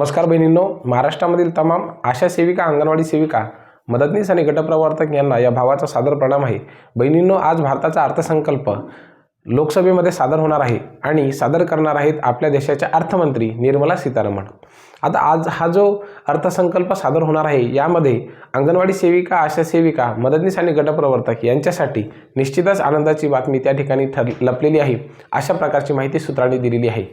नमस्कार बहिणींनो महाराष्ट्रामधील तमाम आशा सेविका अंगणवाडी सेविका मदतनीस आणि गटप्रवर्तक यांना या भावाचा सादर प्रणाम आहे. बहिणींनो आज भारताचा अर्थसंकल्प लोकसभेमध्ये सादर होणार आहे आणि सादर करणार आहेत आपल्या देशाच्या अर्थमंत्री निर्मला सीतारामन आता आज हा जो अर्थसंकल्प सादर होणार आहे यामध्ये अंगणवाडी सेविका आशा सेविका मदतनीस आणि गटप्रवर्तक यांच्यासाठी निश्चितच आनंदाची बातमी त्या ठिकाणी ठर लपलेली आहे अशा प्रकारची माहिती सूत्रांनी दिलेली आहे.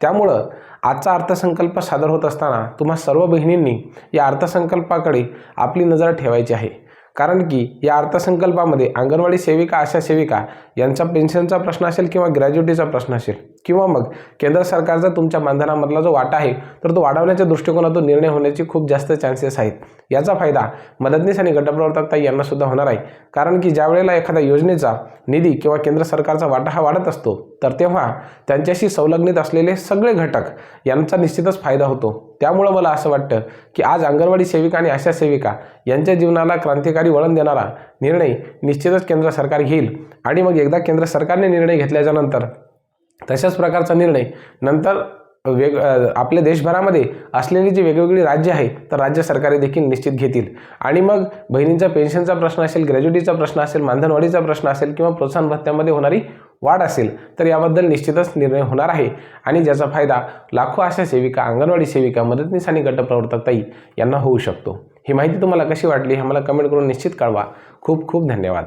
त्यामुळं आजचा अर्थसंकल्प सादर होत असताना तुम्हा सर्व बहिणींनी या अर्थसंकल्पाकडे आपली नजर ठेवायची आहे. कारण की या अर्थसंकल्पामध्ये अंगणवाडी सेविका आशा सेविका यांचा पेन्शनचा प्रश्न असेल किंवा ग्रॅज्युटीचा प्रश्न असेल किंवा मग केंद्र सरकारचा तुमच्या मानधनामधला जो वाटा आहे तर तो वाढवण्याच्या दृष्टिकोनातून निर्णय होण्याची खूप जास्त चान्सेस आहेत. याचा फायदा मदतनीस आणि गटप्रवर्तक यांनासुद्धा यांना सुद्धा होणार आहे. कारण की ज्या वेळेला एखाद्या योजनेचा निधी किंवा केंद्र सरकारचा वाटा हा वाढत असतो तर तेव्हा त्यांच्याशी संलग्नित असलेले सगळे घटक यांचा निश्चितच फायदा होतो. त्यामुळं मला असं वाटतं की आज अंगणवाडी सेविका आणि आशा सेविका यांच्या जीवनाला क्रांतिकारी वळण देणारा निर्णय निश्चितच केंद्र सरकार घेईल. आणि मग एकदा केंद्र सरकारने निर्णय घेतल्याच्या नंतर तशाच प्रकारचा निर्णय नंतर वेग आपल्या देशभरामध्ये असलेली जी वेगवेगळी राज्य आहे तर राज्य सरकारे देखील निश्चित घेतील. आणि मग बहिणींचा पेन्शनचा प्रश्न असेल ग्रॅज्युटीचा प्रश्न असेल मानधनवाढीचा प्रश्न असेल किंवा प्रोत्साहन भत्त्यामध्ये होणारी वाढ असेल तर याबद्दल निश्चितच निर्णय होणार आहे. आणि ज्याचा फायदा लाखो आशा सेविका अंगणवाडी सेविका मदतनीस आणि गटप्रवर्तकताई यांना होऊ शकतो. ही माहिती तुम्हाला कशी वाटली हे मला कमेंट करून निश्चित कळवा. खूप खूप धन्यवाद.